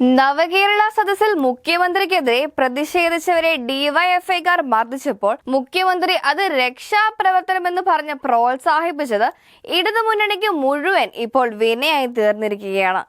നവകേരള സദസ്സിൽ മുഖ്യമന്ത്രിക്കെതിരെ പ്രതിഷേധിച്ചവരെ ഡിവൈഎഫ്ഐക്കാർ മർദ്ദിച്ചപ്പോൾ മുഖ്യമന്ത്രി അത് രക്ഷാപ്രവർത്തനമെന്ന് പറഞ്ഞ് പ്രോത്സാഹിപ്പിച്ചത് ഇടതുമുന്നണിക്ക് മുഴുവൻ ഇപ്പോൾ വിനയായി തീർന്നിരിക്കുകയാണ്.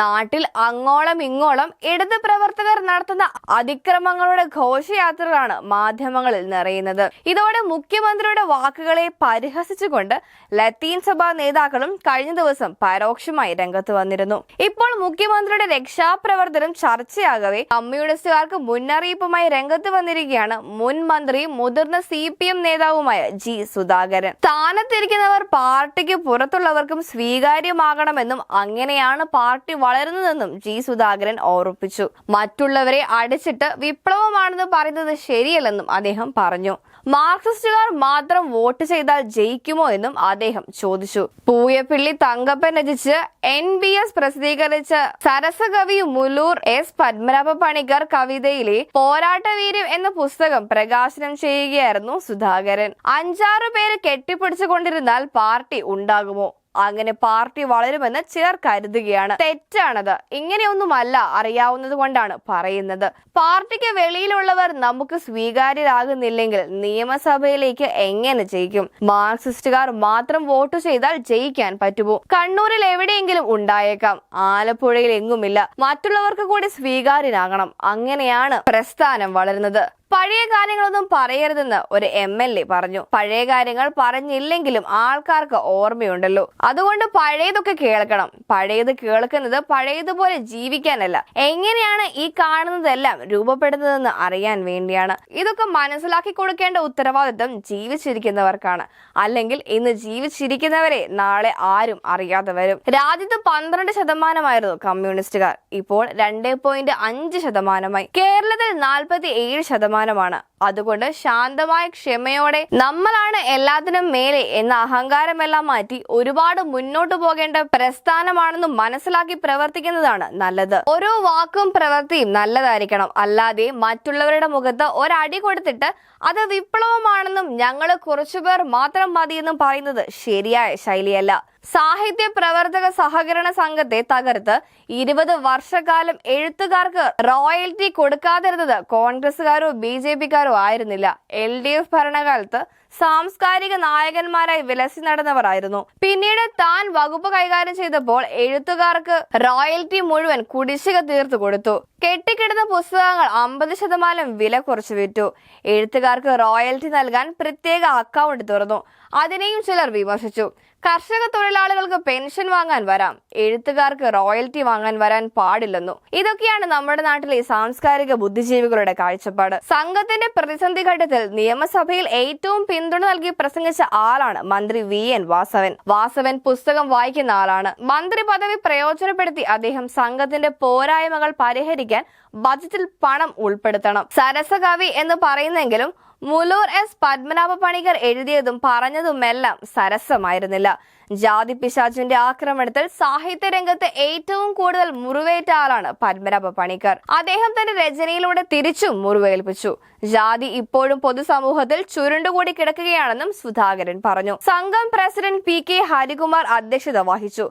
നാട്ടിൽ അങ്ങോളം ഇങ്ങോളം ഇടത് പ്രവർത്തകർ നടത്തുന്ന അതിക്രമങ്ങളുടെ ഘോഷയാത്രകളാണ് മാധ്യമങ്ങളിൽ നിറയുന്നത്. ഇതോടെ മുഖ്യമന്ത്രിയുടെ വാക്കുകളെ പരിഹസിച്ചുകൊണ്ട് ലത്തീൻ സഭാ നേതാക്കളും കഴിഞ്ഞ ദിവസം പരോക്ഷമായി രംഗത്ത് വന്നിരുന്നു. ഇപ്പോൾ മുഖ്യമന്ത്രിയുടെ രക്ഷാപ്രവർത്തനം ചർച്ചയാകവെ കമ്മ്യൂണിസ്റ്റുകാർക്ക് മുന്നറിയിപ്പുമായി രംഗത്ത് വന്നിരിക്കുകയാണ് മുൻ മന്ത്രിയും മുതിർന്ന സി പി എം നേതാവുമായ ജി സുധാകരൻ. സ്ഥാനത്തിരിക്കുന്നവർ പാർട്ടിക്ക് പുറത്തുള്ളവർക്കും സ്വീകാര്യമാകണമെന്നും അങ്ങനെയാണ് പാർട്ടി വളരുന്നതെന്നും ജി സുധാകരൻ ഓർപ്പിച്ചു മറ്റുള്ളവരെ അടിച്ചിട്ട് വിപ്ലവമാണെന്ന് പറയുന്നത് ശരിയല്ലെന്നും അദ്ദേഹം പറഞ്ഞു. മാർക്സിസ്റ്റുകാർ മാത്രം വോട്ട് ചെയ്താൽ ജയിക്കുമോ എന്നും അദ്ദേഹം ചോദിച്ചു. പൂയപ്പിള്ളി തങ്കപ്പൻ രചിച്ച് എൻ ബി എസ് പ്രസിദ്ധീകരിച്ച സരസകവി മുലൂർ എസ് പത്മനാഭ പണിക്കർ കവിതയിലെ പോരാട്ടവീര്യം എന്ന പുസ്തകം പ്രകാശനം ചെയ്യുകയായിരുന്നു സുധാകരൻ. അഞ്ചാറു പേര് കെട്ടിപ്പിടിച്ചുകൊണ്ടിരുന്നാൽ പാർട്ടി ഉണ്ടാകുമോ? അങ്ങനെ പാർട്ടി വളരുമെന്ന് ചിലർ കരുതുകയാണ്. തെറ്റാണത്. ഇങ്ങനെയൊന്നുമല്ല അറിയാവുന്നത് കൊണ്ടാണ് പറയുന്നത്. പാർട്ടിക്ക് വെളിയിലുള്ളവർ നമുക്ക് സ്വീകാര്യരാകുന്നില്ലെങ്കിൽ നിയമസഭയിലേക്ക് എങ്ങനെ ജയിക്കും? മാർക്സിസ്റ്റുകാർ മാത്രം വോട്ട് ചെയ്താൽ ജയിക്കാൻ പറ്റുമോ? കണ്ണൂരിൽ എവിടെയെങ്കിലും ഉണ്ടായേക്കാം. ആലപ്പുഴയിൽ എങ്ങുമില്ല. മറ്റുള്ളവർക്ക് കൂടി സ്വീകാര്യനാകണം അങ്ങനെയാണ് പ്രസ്ഥാനം വളരുന്നത്. പഴയ കാര്യങ്ങളൊന്നും പറയരുതെന്ന് ഒരു എം എൽ എ പറഞ്ഞു. പഴയ കാര്യങ്ങൾ പറഞ്ഞില്ലെങ്കിലും ആൾക്കാർക്ക് ഓർമ്മയുണ്ടല്ലോ. അതുകൊണ്ട് പഴയതൊക്കെ കേൾക്കണം. പഴയത് കേൾക്കുന്നത് പഴയതുപോലെ ജീവിക്കാനല്ല. എങ്ങനെയാണ് ഈ കാണുന്നതെല്ലാം രൂപപ്പെടുന്നതെന്ന് അറിയാൻ വേണ്ടിയാണ്. ഇതൊക്കെ മനസ്സിലാക്കി കൊടുക്കേണ്ട ഉത്തരവാദിത്വം ജീവിച്ചിരിക്കുന്നവർക്കാണ്. അല്ലെങ്കിൽ ഇന്ന് ജീവിച്ചിരിക്കുന്നവരെ നാളെ ആരും അറിയാതെ വരും. രാജ്യത്ത് പന്ത്രണ്ട് ശതമാനമായിരുന്നു കമ്മ്യൂണിസ്റ്റുകാർ. ഇപ്പോൾ രണ്ട് പോയിന്റ് അഞ്ച് ശതമാനമായി. കേരളത്തിൽ നാൽപ്പത്തി ഏഴ് ശതമാനമാണ് അതുകൊണ്ട് ശാന്തമായ ക്ഷമയോടെ നമ്മളാണ് എല്ലാത്തിനും മേലെ എന്ന അഹങ്കാരമെല്ലാം മാറ്റി ഒരുപാട് മുന്നോട്ട് പോകേണ്ട പ്രസ്ഥാനമാണെന്ന് മനസ്സിലാക്കി പ്രവർത്തിക്കുന്നതാണ് നല്ലത്. ഓരോ വാക്കും പ്രവൃത്തിയും നല്ലതായിരിക്കണം. അല്ലാതെ മറ്റുള്ളവരുടെ മുഖത്ത് ഒരടി കൊടുത്തിട്ട് അത് വിപ്ലവമാണെന്നും ഞങ്ങൾ കുറച്ചുപേർ മാത്രം മതിയെന്നും പറയുന്നത് ശരിയായ ശൈലിയല്ല. സാഹിത്യ പ്രവർത്തക സഹകരണ സംഘത്തെ തകർത്ത് ഇരുപത് വർഷക്കാലം എഴുത്തുകാർക്ക് റോയൽറ്റി കൊടുക്കാതിരുന്നത് കോൺഗ്രസുകാരോ ബി ജെ പിക്കാരോ ആയിരുന്നില്ല. എൽ ഡി എഫ് ഭരണകാലത്ത് സാംസ്കാരിക നായകന്മാരായി വിലസി നടന്നവരായിരുന്നു. പിന്നീട് താൻ വകുപ്പ് കൈകാര്യം ചെയ്തപ്പോൾ എഴുത്തുകാർക്ക് റോയൽറ്റി മുഴുവൻ കുടിശ്ശിക തീർത്തു കൊടുത്തു. കെട്ടിക്കിടന്ന പുസ്തകങ്ങൾ അമ്പത് ശതമാനം വില കുറച്ചു വിറ്റു. എഴുത്തുകാർക്ക് റോയൽറ്റി നൽകാൻ പ്രത്യേക അക്കൗണ്ട് തുറന്നു. അതിനെയും ചിലർ വിമർശിച്ചു. കർഷക തൊഴിലാളികൾക്ക് പെൻഷൻ വാങ്ങാൻ വരാം. എഴുത്തുകാർക്ക് റോയൽറ്റി വാങ്ങാൻ വരാൻ പാടില്ലെന്നു. ഇതൊക്കെയാണ് നമ്മുടെ നാട്ടിലെ സാംസ്കാരിക ബുദ്ധിജീവികളുടെ കാഴ്ചപ്പാട്. സംഘത്തിന്റെ പ്രതിസന്ധി ഘട്ടത്തിൽ നിയമസഭയിൽ ഏറ്റവും പിന്തുണ നൽകി പ്രസംഗിച്ച ആളാണ് മന്ത്രി വി എൻ വാസവൻ. വാസവൻ പുസ്തകം വായിക്കുന്ന ആളാണ്. മന്ത്രി പദവി പ്രയോജനപ്പെടുത്തി അദ്ദേഹം സംഘത്തിന്റെ പോരായ്മകൾ പരിഹരിക്കാൻ ബജറ്റിൽ പണം ഉൾപ്പെടുത്തണം. സരസകവി എന്ന് പറയുന്നെങ്കിലും മുലൂർ എസ് പത്മനാഭ പണിക്കർ എഴുതിയതും പറഞ്ഞതുമെല്ലാം സരസമായിരുന്നില്ല. ജാതി പിശാചിന്റെ ആക്രമണത്തിൽ സാഹിത്യ രംഗത്ത് ഏറ്റവും കൂടുതൽ മുറിവേറ്റ ആളാണ് പത്മനാഭ പണിക്കർ. അദ്ദേഹം തന്റെ രചനയിലൂടെ തിരിച്ചും മുറിവേൽപ്പിച്ചു. ജാതി ഇപ്പോഴും പൊതുസമൂഹത്തിൽ ചുരുണ്ടുകൂടി കിടക്കുകയാണെന്നും സുധാകരൻ പറഞ്ഞു. സംഘം പ്രസിഡന്റ് പി കെ ഹരികുമാർ അധ്യക്ഷത വഹിച്ചു.